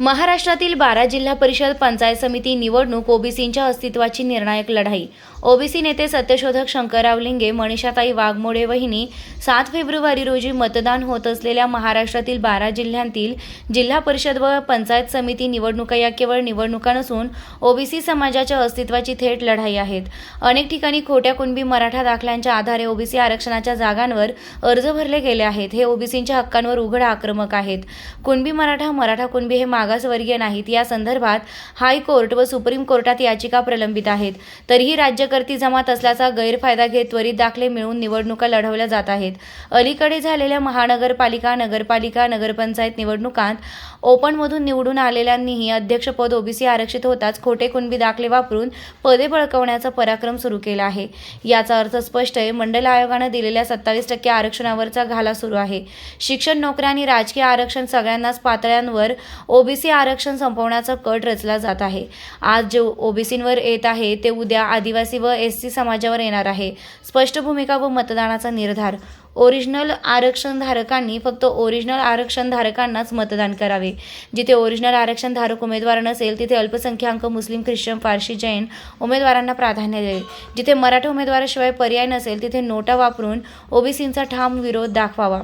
महाराष्ट्रातील बारा जिल्हा परिषद पंचायत समिती निवडणूक ओबीसींच्या अस्तित्वाची निर्णायक लढाई. ओबीसी नेते सत्यशोधक शंकरराव लिंगे मनीषाताई वाघमोडे वहिनी सात फेब्रुवारी रोजी मतदान होत असलेल्या महाराष्ट्रातील बारा जिल्ह्यांतील जिल्हा परिषद व पंचायत समिती निवडणुका या केवळ निवडणुका नसून ओबीसी समाजाच्या अस्तित्वाची थेट लढाई आहेत. अनेक ठिकाणी खोट्या कुणबी मराठा दाखल्यांच्या आधारे ओबीसी आरक्षणाच्या जागांवर अर्ज भरले गेले आहेत. हे ओबीसींच्या हक्कांवर उघड आक्रमक आहेत. कुणबी मराठा मराठा कुणबी हे मागासवर्गीय नाहीत. या संदर्भात हायकोर्ट व सुप्रीम कोर्टात याचिका प्रलंबित आहेत. तरीही राज्यकर्ती जमात असल्याचा गैरफायदा घेत त्वरित दाखले मिळवून निवडणुका लढवल्या जात आहेत. अलीकडे झालेल्या महानगरपालिका नगरपालिका नगरपंचायत निवडणुकांत ओपनमधून निवडून आलेल्यांनीही अध्यक्षपद ओबीसी आरक्षित होताच खोटे कुणबी दाखले वापरून पदे बळकवण्याचा पराक्रम सुरू केला आहे. याचा अर्थ स्पष्ट आहे मंडल आयोगानं दिलेल्या सत्तावीस टक्के आरक्षणावरचा घाला सुरू आहे. शिक्षण नोकऱ्या आणि राजकीय आरक्षण सगळ्यांनाच पातळ्यांवर ओबीसी आरक्षण संपवण्याचा कट रचला जात आहे. आज जे ओबीसींवर येत आहे ते उद्या आदिवासी व एस सी समाजावर येणार आहे. स्पष्ट भूमिका व मतदानाचा निर्धार. ओरिजिनल आरक्षणधारकांनी फक्त ओरिजिनल आरक्षणधारकांनाच मतदान करावे. जिथे ओरिजिनल आरक्षणधारक उमेदवार नसेल तिथे अल्पसंख्याक मुस्लिम ख्रिश्चन पारशी जैन उमेदवारांना प्राधान्य द्यावे जिथे मराठा उमेदवाराशिवाय पर्याय नसेल तिथे नोटा वापरून ओबीसींचा ठाम विरोध दाखवावा.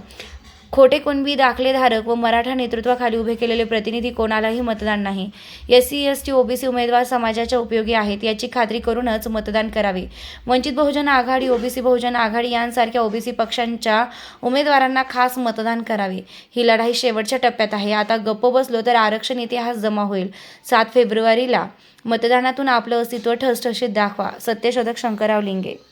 खोटे कुणबी दाखलेधारक व मराठा नेतृत्वाखाली उभे केलेले प्रतिनिधी कोणालाही मतदान नाही. S C S T OBC उमेदवार समाजाच्या उपयोगी आहेत याची खात्री करूनच मतदान करावे. वंचित बहुजन आघाडी ओबीसी बहुजन आघाडी यांसारख्या ओबीसी पक्षांच्या उमेदवारांना खास मतदान करावे. ही लढाई शेवटच्या टप्प्यात आहे. आता गप्प बसलो तर आरक्षण इतिहास जमा होईल. सात फेब्रुवारीला मतदानातून आपलं अस्तित्व ठसठशीत दाखवा. सत्यशोधक शंकरराव लिंगे.